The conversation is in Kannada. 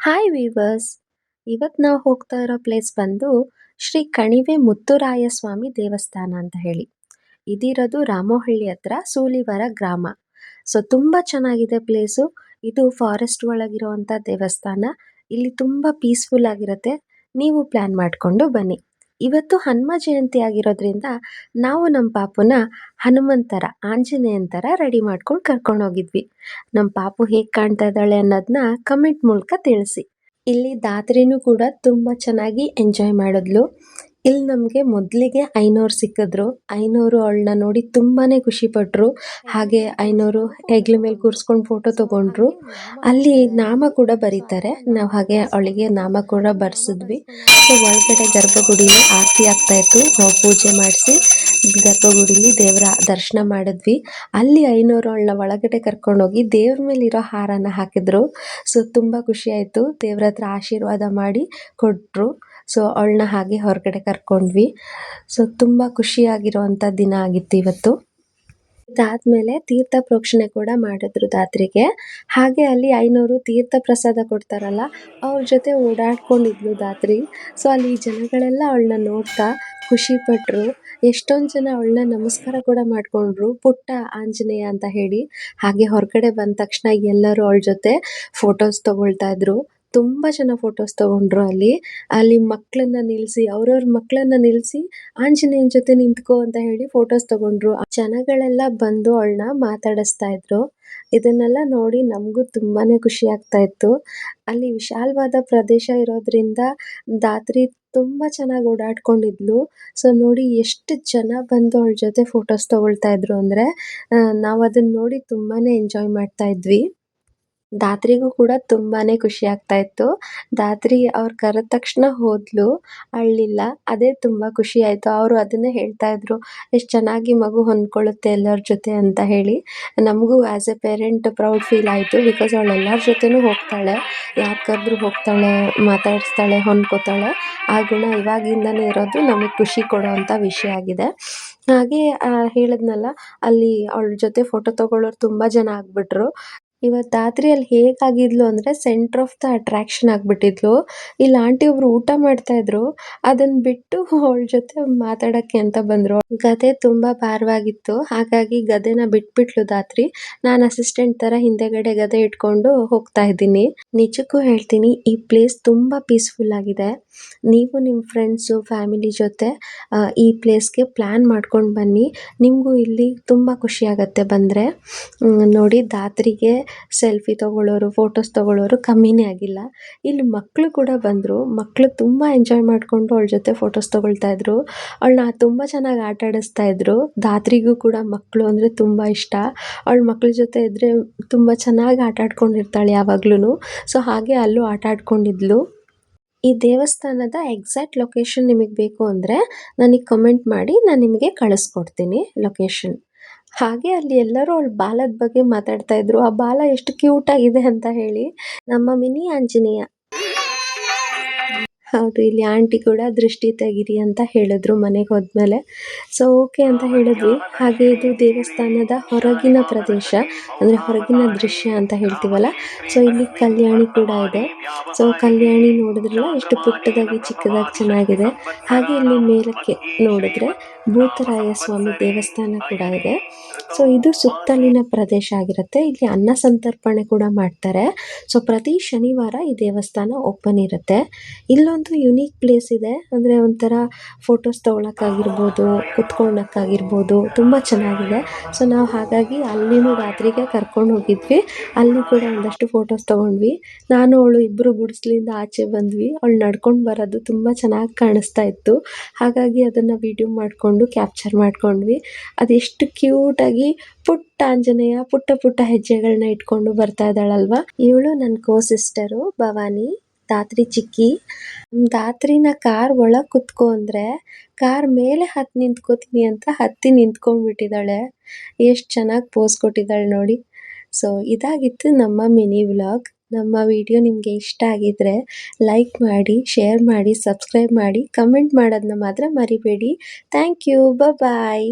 ಹಾಯ್ ವೀವರ್ಸ್ ಇವತ್ತು ನಾವು ಹೋಗ್ತಾ ಇರೋ ಪ್ಲೇಸ್ ಬಂದು ಶ್ರೀ ಕಣಿವೆ ಮುತ್ತುರಾಯ ಸ್ವಾಮಿ ದೇವಸ್ಥಾನ ಅಂತ ಹೇಳಿ. ಇದಿರೋದು ರಾಮೋಹಳ್ಳಿ ಹತ್ರ ಸೂಲಿವರ ಗ್ರಾಮ. ಸೊ ತುಂಬ ಚೆನ್ನಾಗಿದೆ ಪ್ಲೇಸು ಇದು ಫಾರೆಸ್ಟ್ ಒಳಗಿರುವಂಥ ದೇವಸ್ಥಾನ. ಇಲ್ಲಿ ತುಂಬ ಪೀಸ್ಫುಲ್ ಆಗಿರುತ್ತೆ. ನೀವು ಪ್ಲ್ಯಾನ್ ಮಾಡಿಕೊಂಡು ಬನ್ನಿ. ಇವತ್ತು ಹನುಮ ಜಯಂತಿ ಆಗಿರೋದ್ರಿಂದ ನಾವು ನಮ್ಮ ಪಾಪುನ ಹನುಮಂತರ ಆಂಜನೇಯನ್ ಥರ ರೆಡಿ ಮಾಡ್ಕೊಂಡು ಕರ್ಕೊಂಡು ಹೋಗಿದ್ವಿ. ನಮ್ಮ ಪಾಪು ಹೇಗೆ ಕಾಣ್ತಾ ಇದ್ದಾಳೆ ಅನ್ನೋದನ್ನ ಕಮೆಂಟ್ ಮೂಲಕ ತಿಳಿಸಿ. ಇಲ್ಲಿ ದಾತ್ರಿನೂ ಕೂಡ ತುಂಬ ಚೆನ್ನಾಗಿ ಎಂಜಾಯ್ ಮಾಡಿದ್ಲು. ಇಲ್ಲಿ ನಮಗೆ ಮೊದಲಿಗೆ ಐನೂರು ಸಿಕ್ಕಿದ್ರು. ಐನೂರು ಅವಳನ್ನ ನೋಡಿ ತುಂಬಾ ಖುಷಿಪಟ್ಟರು ಹಾಗೆ ಐನೂರು ಹೆಗ್ಲ ಮೇಲೆ ಕೂರಿಸ್ಕೊಂಡು ಫೋಟೋ ತಗೊಂಡ್ರು. ಅಲ್ಲಿ ನಾಮ ಕೂಡ ಬರೀತಾರೆ. ನಾವು ಹಾಗೆ ಅವಳಿಗೆ ನಾಮ ಕೂಡ ಬರೆಸಿದ್ವಿ. ಸೊ ಒಳಗಡೆ ಗರ್ಭಗುಡಿಲಿ ಆರತಿ ಆಗ್ತಾ ಇತ್ತು. ನಾವು ಪೂಜೆ ಮಾಡಿಸಿ ಗರ್ಭಗುಡಿಲಿ ದೇವರ ದರ್ಶನ ಮಾಡಿದ್ವಿ. ಅಲ್ಲಿ ಐನೂರು ಅವಳನ್ನ ಒಳಗಡೆ ಕರ್ಕೊಂಡೋಗಿ ದೇವ್ರ ಮೇಲಿರೋ ಹಾರನ ಹಾಕಿದ್ರು. ಸೊ ತುಂಬ ಖುಷಿ ಆಯಿತು. ದೇವ್ರ ಹತ್ರ ಆಶೀರ್ವಾದ ಮಾಡಿ ಕೊಟ್ಟರು ಸೊ ಅವಳನ್ನ ಹಾಗೆ ಹೊರಗಡೆ ಕರ್ಕೊಂಡ್ವಿ. ಸೊ ತುಂಬ ಖುಷಿಯಾಗಿರುವಂಥ ದಿನ ಆಗಿತ್ತು ಇವತ್ತು. ಇದಾದ್ಮೇಲೆ ತೀರ್ಥ ಪ್ರೋಕ್ಷಣೆ ಕೂಡ ಮಾಡಿದ್ರು ದಾತ್ರಿಗೆ. ಹಾಗೆ ಅಲ್ಲಿ ಐನೂರು ತೀರ್ಥ ಪ್ರಸಾದ ಕೊಡ್ತಾರಲ್ಲ, ಅವ್ರ ಜೊತೆ ಓಡಾಡ್ಕೊಂಡಿದ್ಲು ದಾತ್ರಿ. ಸೊ ಅಲ್ಲಿ ಜನಗಳೆಲ್ಲ ಅವಳನ್ನ ನೋಡ್ತಾ ಖುಷಿ ಪಟ್ರು. ಎಷ್ಟೊಂದು ಜನ ಅವಳನ್ನ ನಮಸ್ಕಾರ ಕೂಡ ಮಾಡ್ಕೊಂಡ್ರು. ಪುಟ್ಟ ಆಂಜನೇಯ ಅಂತ ಹೇಳಿ. ಹಾಗೆ ಹೊರಗಡೆ ಬಂದ ತಕ್ಷಣ ಎಲ್ಲರೂ ಅವಳ ಜೊತೆ ಫೋಟೋಸ್ ತಗೊಳ್ತಾ ಇದ್ರು. ತುಂಬ ಜನ ಫೋಟೋಸ್ ತಗೊಂಡ್ರು ಅಲ್ಲಿ. ಅಲ್ಲಿ ಮಕ್ಕಳನ್ನ ನಿಲ್ಲಿಸಿ ಅವ್ರವ್ರ ಮಕ್ಕಳನ್ನ ನಿಲ್ಲಿಸಿ ಆಂಜನೇಯನ ಜೊತೆ ನಿಂತ್ಕೋ ಅಂತ ಹೇಳಿ ಫೋಟೋಸ್ ತಗೊಂಡ್ರು. ಜನಗಳೆಲ್ಲ ಬಂದು ಅವಳನ್ನ ಮಾತಾಡಿಸ್ತಾ ಇದ್ರು. ಇದನ್ನೆಲ್ಲ ನೋಡಿ ನಮಗೂ ತುಂಬಾನೇ ಖುಷಿ ಆಗ್ತಾ ಇತ್ತು. ಅಲ್ಲಿ ವಿಶಾಲವಾದ ಪ್ರದೇಶ ಇರೋದ್ರಿಂದ ದಾತ್ರಿ ತುಂಬ ಚೆನ್ನಾಗಿ ಓಡಾಡ್ಕೊಂಡಿದ್ಲು. ಸೊ ನೋಡಿ ಎಷ್ಟು ಜನ ಬಂದು ಅವಳ ಜೊತೆ ಫೋಟೋಸ್ ತಗೊಳ್ತಾ ಇದ್ರು ಅಂದ್ರೆ ನಾವು ಅದನ್ನ ನೋಡಿ ತುಂಬಾನೇ ಎಂಜಾಯ್ ಮಾಡ್ತಾ ಇದ್ವಿ. ದಾತ್ರಿಗೂ ಕೂಡ ತುಂಬಾನೇ ಖುಷಿ ಆಗ್ತಾ ಇತ್ತು. ದಾತ್ರಿ ಅವ್ರು ಕರೆದ ತಕ್ಷಣ ಹೋದ್ಲು ಅಳ್ಲಿಲ್ಲ ಅದೇ ತುಂಬಾ ಖುಷಿ ಆಯ್ತು. ಅವರು ಅದನ್ನೇ ಹೇಳ್ತಾ ಇದ್ರು, ಎಷ್ಟು ಚೆನ್ನಾಗಿ ಮಗು ಹೊಂದ್ಕೊಳ್ಳುತ್ತೆ ಎಲ್ಲರ ಜೊತೆ ಅಂತ ಹೇಳಿ. ನಮಗೂ as a parent proud feel ಆಯ್ತು ಬಿಕಾಸ್ ಅವಳು ಎಲ್ಲರ ಜೊತೆನೂ ಹೋಗ್ತಾಳೆ. ಯಾರು ಕರೆದ್ರೂ ಹೋಗ್ತಾಳೆ, ಮಾತಾಡಿಸ್ತಾಳೆ, ಹೊಂದ್ಕೋತಾಳೆ, ಆ ಗುಣ ಇವಾಗಿಂದನೇ ಇರೋದು ನಮಗೆ ಖುಷಿ ಕೊಡುವಂಥ ವಿಷಯ ಆಗಿದೆ. ಹಾಗೆ ಹೇಳಿದ್ನಲ್ಲ, ಅಲ್ಲಿ ಅವಳ ಜೊತೆ ಫೋಟೋ ತಗೊಳ್ಳೋರು ತುಂಬಾ ಜನ ಆಗ್ಬಿಟ್ರು. ಇವತ್ತು ರಾತ್ರಿ ಅಲ್ಲಿ ಹೇಗಾಗಿದ್ಲು ಅಂದರೆ ಸೆಂಟ್ರ್ ಆಫ್ ದ ಅಟ್ರಾಕ್ಷನ್ ಆಗಿಬಿಟ್ಟಿದ್ಲು. ಇಲ್ಲಿ ಆಂಟಿ ಒಬ್ರು ಊಟ ಮಾಡ್ತಾ ಇದ್ರು. ಅದನ್ನ ಬಿಟ್ಟು ಅವಳ ಜೊತೆ ಮಾತಾಡೋಕ್ಕೆ ಅಂತ ಬಂದರು. ಗದೆ ತುಂಬ ಭಾರವಾಗಿತ್ತು. ಹಾಗಾಗಿ ಗದೆನ ಬಿಟ್ಬಿಟ್ಲು ದಾತ್ರಿ ನಾನು ಅಸಿಸ್ಟೆಂಟ್ ಥರ ಹಿಂದೆಗಡೆ ಗದೆ ಇಟ್ಕೊಂಡು ಹೋಗ್ತಾ ಇದ್ದೀನಿ. ನಿಜಕ್ಕೂ ಹೇಳ್ತೀನಿ, ಈ ಪ್ಲೇಸ್ ತುಂಬ ಪೀಸ್ಫುಲ್ ಆಗಿದೆ. ನೀವು ನಿಮ್ಮ ಫ್ರೆಂಡ್ಸು ಫ್ಯಾಮಿಲಿ ಜೊತೆ ಈ ಪ್ಲೇಸ್ಗೆ ಪ್ಲ್ಯಾನ್ ಮಾಡ್ಕೊಂಡು ಬನ್ನಿ. ನಿಮಗೂ ಇಲ್ಲಿ ತುಂಬ ಖುಷಿ ಆಗುತ್ತೆ ಬಂದರೆ. ನೋಡಿ ದಾತ್ರಿಗೆ ಸೆಲ್ಫಿ ತಗೊಳ್ಳೋರು, ಫೋಟೋಸ್ ತಗೊಳ್ಳೋರು ಕಮ್ಮಿನೇ ಆಗಿಲ್ಲ. ಇಲ್ಲಿ ಮಕ್ಕಳು ಕೂಡ ಬಂದರು. ಮಕ್ಕಳು ತುಂಬ ಎಂಜಾಯ್ ಮಾಡಿಕೊಂಡು ಅವಳ ಜೊತೆ ಫೋಟೋಸ್ ತೊಗೊಳ್ತಾ ಇದ್ರು. ಅವಳನ್ನ ತುಂಬ ಚೆನ್ನಾಗಿ ಆಟ ಆಡಿಸ್ತಾ ಇದ್ರು. ದಾತ್ರಿಗೂ ಕೂಡ ಮಕ್ಕಳು ಅಂದರೆ ತುಂಬ ಇಷ್ಟ. ಅವಳ ಮಕ್ಕಳ ಜೊತೆ ಇದ್ದರೆ ತುಂಬ ಚೆನ್ನಾಗಿ ಆಟ ಆಡ್ಕೊಂಡಿರ್ತಾಳೆ ಯಾವಾಗ್ಲೂ ಸೊ ಹಾಗೆ ಅಲ್ಲೂ ಆಟ ಆಡ್ಕೊಂಡಿದ್ಲು. ಈ ದೇವಸ್ಥಾನದ ಎಕ್ಸಾಕ್ಟ್ ಲೊಕೇಶನ್ ನಿಮಗೆ ಬೇಕು ಅಂದರೆ ನನಗೆ ಕಮೆಂಟ್ ಮಾಡಿ, ನಾನು ನಿಮಗೆ ಕಳಿಸ್ಕೊಡ್ತೀನಿ ಲೊಕೇಶನ್. ಹಾಗೆ ಅಲ್ಲಿ ಎಲ್ಲರೂ ಅವಳ ಬಾಲದ ಬಗ್ಗೆ ಮಾತಾಡ್ತಾ ಇದ್ರು. ಆ ಬಾಲ ಎಷ್ಟು ಕ್ಯೂಟ್ ಆಗಿದೆ ಅಂತ ಹೇಳಿ ನಮ್ಮ ಮಿನಿ ಆಂಜನೇಯ ಹೌದು, ಇಲ್ಲಿ ಆಂಟಿ ಕೂಡ ದೃಷ್ಟಿ ತೆಗೀರಿ ಅಂತ ಹೇಳಿದ್ರು ಮನೆಗೆ ಹೋದ್ಮೇಲೆ. ಸೊ ಓಕೆ ಅಂತ ಹೇಳಿದ್ವಿ. ಹಾಗೆ ಇದು ದೇವಸ್ಥಾನದ ಹೊರಗಿನ ಪ್ರದೇಶ, ಅಂದರೆ ಹೊರಗಿನ ದೃಶ್ಯ ಅಂತ ಹೇಳ್ತೀವಲ್ಲ. ಸೊ ಇಲ್ಲಿ ಕಲ್ಯಾಣಿ ಕೂಡ ಇದೆ. ಸೊ ಕಲ್ಯಾಣಿ ನೋಡಿದ್ರಲ್ಲ, ಎಷ್ಟು ಪುಟ್ಟದಾಗಿ, ಚಿಕ್ಕದಾಗಿ ಚೆನ್ನಾಗಿದೆ. ಹಾಗೆ ಇಲ್ಲಿ ಮೇಲಕ್ಕೆ ನೋಡಿದ್ರೆ ಭೂತರಾಯ ಸ್ವಾಮಿ ದೇವಸ್ಥಾನ ಕೂಡ ಇದೆ. ಸೊ ಇದು ಸುತ್ತಲಿನ ಪ್ರದೇಶ ಆಗಿರುತ್ತೆ. ಇಲ್ಲಿ ಅನ್ನ ಸಂತರ್ಪಣೆ ಕೂಡ ಮಾಡ್ತಾರೆ. ಸೊ ಪ್ರತಿ ಶನಿವಾರ ಈ ದೇವಸ್ಥಾನ ಓಪನ್ ಇರುತ್ತೆ. ಇಲ್ಲೊಂದು ಯುನೀಕ್ ಪ್ಲೇಸ್ ಇದೆ. ಅಂದರೆ ಒಂಥರ ಫೋಟೋಸ್ ತೊಗೊಳಕ್ಕಾಗಿರ್ಬೋದು, ಕುತ್ಕೊಳ್ಳೋಕ್ಕಾಗಿರ್ಬೋದು, ತುಂಬ ಚೆನ್ನಾಗಿದೆ. ಸೊ ನಾವು ಹಾಗಾಗಿ ಅಲ್ಲಿನೂ ರಾತ್ರಿಗೆ ಕರ್ಕೊಂಡು ಹೋಗಿದ್ವಿ. ಅಲ್ಲಿ ಕೂಡ ಒಂದಷ್ಟು ಫೋಟೋಸ್ ತೊಗೊಂಡ್ವಿ. ನಾನು, ಅವಳು ಇಬ್ಬರು ಗುಡಿಸ್ಲಿಂದ ಆಚೆ ಬಂದ್ವಿ. ಅವಳು ನಡ್ಕೊಂಡು ಬರೋದು ತುಂಬ ಚೆನ್ನಾಗಿ ಕಾಣಿಸ್ತಾ ಇತ್ತು. ಹಾಗಾಗಿ ಅದನ್ನು ವಿಡಿಯೋ ಮಾಡಿಕೊಂಡು ಕ್ಯಾಪ್ಚರ್ ಮಾಡ್ಕೊಂಡ್ವಿ. ಅದೆಷ್ಟು ಕ್ಯೂಟಾಗಿ ಪುಟ್ಟ ಆಂಜನೇಯ ಪುಟ್ಟ ಪುಟ್ಟ ಹೆಜ್ಜೆಗಳನ್ನ ಇಟ್ಕೊಂಡು ಬರ್ತಾ ಇದ್ದಾಳಲ್ವಾ? ಇವಳು ನನ್ನ ಕೋ ಸಿಸ್ಟರು ಭವಾನಿ, ದಾತ್ರಿ ಚಿಕ್ಕಿ. ದಾತ್ರಿನ ಕಾರ್ ಒಳಗೆ ಕುತ್ಕೊ ಅಂದರೆ ಕಾರ್ ಮೇಲೆ ಹತ್ತಿ ನಿಂತ್ಕೋತೀನಿ ಅಂತ ಹತ್ತಿ ನಿಂತ್ಕೊಂಡ್ಬಿಟ್ಟಿದ್ದಾಳೆ. ಎಷ್ಟು ಚೆನ್ನಾಗಿ ಪೋಸ್ ಕೊಟ್ಟಿದ್ದಾಳೆ ನೋಡಿ. ಸೊ ಇದಾಗಿತ್ತು ನಮ್ಮ ಮಿನಿ ವ್ಲಾಗ್ ನಮ್ಮ ವಿಡಿಯೋ ನಿಮಗೆ ಇಷ್ಟ ಆಗಿದ್ರೆ ಲೈಕ್ ಮಾಡಿ ಶೇರ್ ಮಾಡಿ ಸಬ್ಸ್ಕ್ರೈಬ್ ಮಾಡಿ ಕಮೆಂಟ್ ಮಾಡೋದನ್ನ ಮಾತ್ರ ಮರಿಬೇಡಿ. Thank you bye